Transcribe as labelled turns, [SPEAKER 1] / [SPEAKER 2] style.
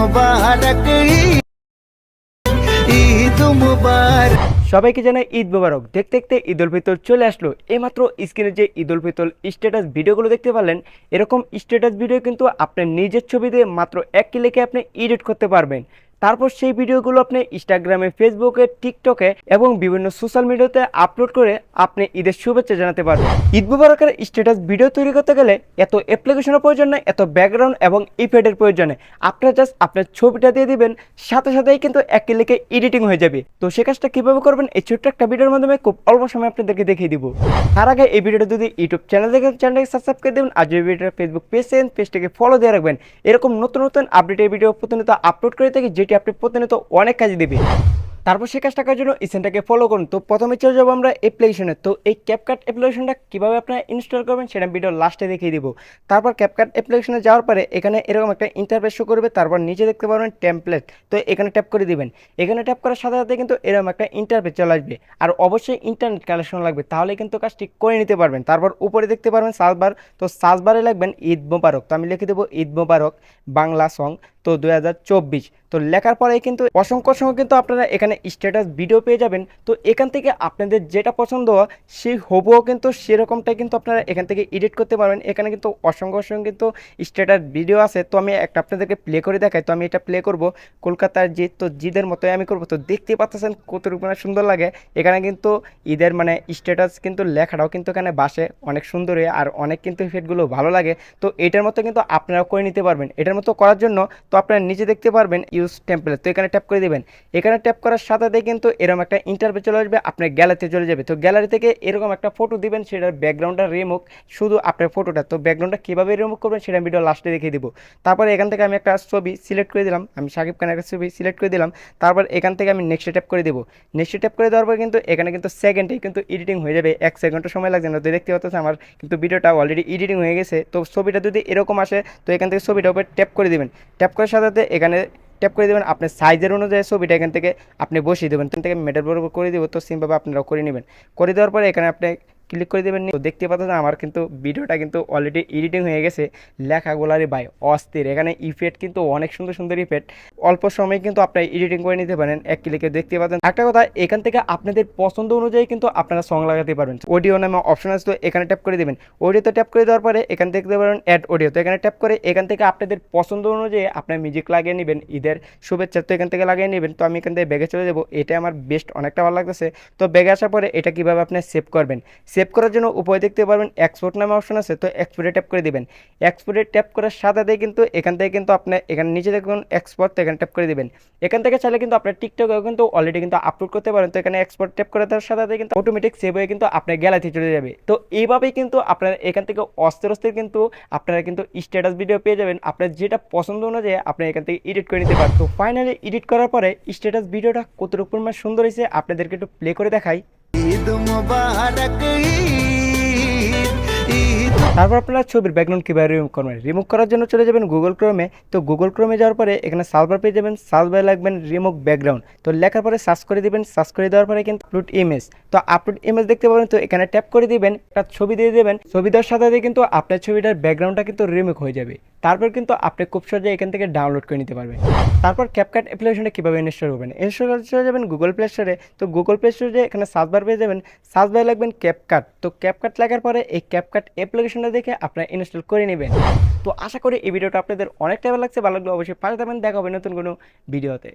[SPEAKER 1] মুবারক, ঈদ মুবারক।
[SPEAKER 2] সবাইকে জানাই ঈদ মোবারক। দেখতে দেখতে ঈদ উল ফিতর চলে আসলো। এইমাত্র স্ক্রিনে যে ঈদ উল ফিতর স্ট্যাটাস ভিডিওগুলো দেখতে পারলেন, এরকম স্ট্যাটাস ভিডিও কিন্তু আপনার নিজের ছবি দিয়ে মাত্র এক ক্লিকে আপনি এডিট করতে পারবেন। তারপর সেই ভিডিওগুলো আপনি ইনস্টাগ্রামে ফেসবুকে টিকটকে এবং বিভিন্ন সোশ্যাল মিডিয়াতে আপলোড করে আপনি ঈদের শুভেচ্ছা জানাতে পারবেন। ঈদ মুবারকের স্ট্যাটাস ভিডিও তৈরি করতে গেলে এত অ্যাপ্লিকেশনের প্রয়োজন নেই, এত ব্যাকগ্রাউন্ড এবং ইফেক্টের প্রয়োজন নেই। আপনার জাস্ট আপনার ছবিটা দিয়ে দিবেন, সাথে সাথেই কিন্তু এক ক্লিকে এডিটিং হয়ে যাবে। তো সে কাজটা কীভাবে করবেন, এই ছোট্ট একটা ভিডিওর মাধ্যমে খুব অল্প সময় আপনাদেরকে দেখিয়ে দিব। তার আগে এই ভিডিওটা যদি ইউটিউব চ্যানেল থেকে চ্যানেলটাকে সাবস্ক্রাইব করে দেবেন আর যদি ভিডিওটা ফেসবুক পেজ পেজটাকে ফলো দিয়ে রাখবেন, এরকম নতুন নতুন আপডেটের ভিডিও প্রতিনিয়ত আপলোড করে থাকি, যেটি আপনি প্রতিনিয়ত অনেক কাজে দেবে। তারপর সে কাজটা করার জন্য ইসেনটাকে ফলো করুন। তো প্রথমে চলে যাব আমরা অ্যাপ্লিকেশনে তো এই ক্যাপকাট অ্যাপ্লিকেশনটা কীভাবে আপনারা ইনস্টল করবেন সেটা ভিডিও লাস্টে দেখিয়ে দিব। তারপর ক্যাপকাট অ্যাপ্লিকেশনে যাওয়ার পরে এখানে এরকম একটা ইন্টারফেস শো করবে। তারপর নিচে দেখতে পারবেন টেমপ্লেট তো এখানে ট্যাপ করে দিবেন। এখানে ট্যাপ করার সাথে সাথে কিন্তু এরকম একটা ইন্টারফেস চলে আসবে। আর অবশ্যই ইন্টারনেট কালেকশন লাগবে। তাহলে কিন্তু কাজটি করে নিতে পারবেন। তারপর উপরে দেখতে পারবেন সার্চবার তো সার্চবারে লাগবেন ঈদ মোবারক। তো আমি লিখে দেবো ঈদ মোবারক বাংলা সং তো দু হাজার চব্বিশ। তো লেখার পরে কিন্তু অসংখ্য অসংখ্য কিন্তু আপনারা এখানে স্ট্যাটাস ভিডিও পেয়ে যাবেন। তো এখান থেকে আপনাদের যেটা পছন্দ, সেই হবুও কিন্তু সেরকমটাই কিন্তু আপনারা এখান থেকে এডিট করতে পারবেন। এখানে কিন্তু অসংখ্য অসংখ্য কিন্তু স্ট্যাটাস ভিডিও আছে। তো আমি একটা আপনাদেরকে প্লে করে দেখাই। তো আমি এটা প্লে করব। কলকাতার জিদ তো জিদের মতোই আমি করব। তো দেখতে পাচ্ছেন কত রূপে সুন্দর লাগে। এখানে কিন্তু ঈদের মানে স্ট্যাটাস কিন্তু লেখাটাও কিন্তু এখানে বাসে অনেক সুন্দর আর অনেক কিন্তু ইফেক্টগুলো ভালো লাগে। তো এটার মতো কিন্তু আপনারা করে নিতে পারবেন। এটার মতো করার জন্য তো আপনারা নিচে দেখতে পারবেন ইউজ টেম্পলেট তো এখানে ট্যাপ করে দেবেন। এখানে ট্যাপ করার সাথে কিন্তু এরকম একটা ইন্টারভিউ চলে আসবে, আপনার গ্যালারিতে চলে যাবে। তো গ্যালারি থেকে এরকম একটা ফটো দিবেন, সেটার ব্যাকগ্রাউন্ডটা রিমুভ শুধু আপনার ফটোটা তো ব্যাকগ্রাউন্ডটা কীভাবে রিমুভ করবেন, সেটা ভিডিও লাস্টে দেখিয়ে দিব। তারপরে এখান থেকে আমি একটা ছবি সিলেক্ট করে দিলাম। আমি শাকিব খানের একটা ছবি সিলেক্ট করে দিলাম। তারপর এখান থেকে আমি নেক্সট ট্যাপ করে দেবো। নেক্সট ট্যাপ করে দেওয়ার পর কিন্তু এখানে কিন্তু সেকেন্ডেই কিন্তু এডিটিং হয়ে যাবে। এক সেকেন্ডও সময় লাগছে না। তো দেখতে পাচ্ছেন আমার কিন্তু ভিডিওটা অলরেডি এডিটিং হয়ে গেছে। তো ছবিটা যদি এরকম আসে, তো এখান থেকে ছবিটার উপরে ট্যাপ করে দিবেন। ট্যাপ করার সাথে সাথে এখানে ট্যাপ করে দেবেন। আপনার সাইজের অনুযায়ী ছবিটা এখান থেকে আপনি বসিয়ে দেবেন। এখান থেকে মেটার বরাবর করে দেবো। তো সিমভাবে আপনারা করে নেবেন। করে দেওয়ার পরে এখানে আপনি ক্লিক করে দেবেন। তো দেখতে পাচ্ছেন আমার কিন্তু ভিডিওটা কিন্তু অলরেডি এডিটিং হয়ে গেছে। লেখাগুলারই বাই অস্থির। এখানে ইফেক্ট কিন্তু অনেক সুন্দর সুন্দর ইফেক্ট অল্প সময়ে কিন্তু আপনারা এডিটিং করে নিতে পারেন, এক ক্লিকে দেখতে পাচ্ছেন। একটা কথা, এখান থেকে আপনাদের পছন্দ অনুযায়ী কিন্তু আপনারা সং লাগাতে পারবেন। অডিও নামে অপশন আছে, তো এখানে ট্যাপ করে দেবেন। অডিওতে ট্যাপ করে দেওয়ার পরে এখান থেকে দেখতে পারেন অ্যাড অডিও তো এখানে ট্যাপ করে এখান থেকে আপনাদের পছন্দ অনুযায়ী আপনার মিউজিক লাগিয়ে নেবেন। ঈদের শুভেচ্ছা, তো এখান থেকে লাগিয়ে নেবেন। তো আমি এখান থেকে ব্যাগে চলে যাব, এটা আমার বেস্ট অনেকটা ভালো লাগতেছে। তো ব্যাগে আসার পরে এটা কীভাবে আপনি সেভ করবেন? সেভ করার জন্য উপরে দেখতে পারবেন এক্সপোর্ট নামে অপশন আছে, তো এক্সপোর্টে ট্যাপ করে দিবেন। এক্সপোর্টে ট্যাপ করার সাথে কিন্তু এখান থেকে কিন্তু আপনি, এখানে নিচে দেখুন এক্সপোর্ট তো এখানে ট্যাপ করে দিবেন। এখান থেকে চাইলে কিন্তু আপনার টিকটকেও কিন্তু অলরেডি কিন্তু আপলোড করতে পারেন। তো এখানে এক্সপোর্ট ট্যাপ করে দেওয়ার সাথে কিন্তু অটোমেটিক সেভ হয়ে কিন্তু আপনার গ্যালারিতে চলে যাবে। তো এইভাবেই কিন্তু আপনারা এখান থেকে অস্থির অস্থির কিন্তু আপনারা কিন্তু স্ট্যাটাস ভিডিও পেয়ে যাবেন। আপনার যেটা পছন্দ অনুযায়ী আপনি এখান থেকে এডিট করে নিতে পারেন। তো ফাইনালি এডিট করার পরে স্ট্যাটাস ভিডিওটা কতটুকু পরিমাণ সুন্দর হয়েছে আপনাদেরকে একটু প্লে করে দেখাই। তারপর আপনারা ছবির ব্যাকগ্রাউন্ড কীভাবে রিমুভ করবেন? রিমুভ করার জন্য চলে যাবেন গুগল ক্রোমে তো গুগল ক্রোমে যাওয়ার পরে এখানে সার্ভার পেয়ে যাবেন সার্ভারে লাগবেন রিমুভ ব্যাকগ্রাউন্ড তো লেখার পরে সার্চ করে দেবেন সার্চ করে দেওয়ার পরে কিন্তু আপলোড ইমেজ তো আপলোড ইমেজ দেখতে পাবেন, তো এখানে ট্যাপ করে দিবেন, একটা ছবি দিয়ে দেবেন। ছবি দেওয়ার সাথে সাথে কিন্তু আপনার ছবিটার ব্যাকগ্রাউন্ডটা কিন্তু রিমুভ হয়ে যাবে। তারপর কিন্তু আপনি খুব সহজে এখান থেকে ডাউনলোড করে নিতে পারবেন। তারপর ক্যাপকাট অ্যাপ্লিকেশনটা কীভাবে ইনস্টল করবেন? ইনস্টল চলে যাবেন গুগল প্লে স্টোরে তো গুগল প্লে স্টোরে এখানে সার্চবার পেয়ে যাবেন সার্চবারে লাগবেন ক্যাপকাট তো ক্যাপকাট লাগার পরে এই ক্যাপকাট অ্যাপ্লিকেশনটা দেখে আপনারা ইনস্টল করে নেবেন। তো আশা করি এই ভিডিওটা আপনাদের অনেকটা ভালো লাগছে। ভালো লাগলে অবশ্যই পাশে থাকবেন। দেখা হবে নতুন কোনো ভিডিওতে।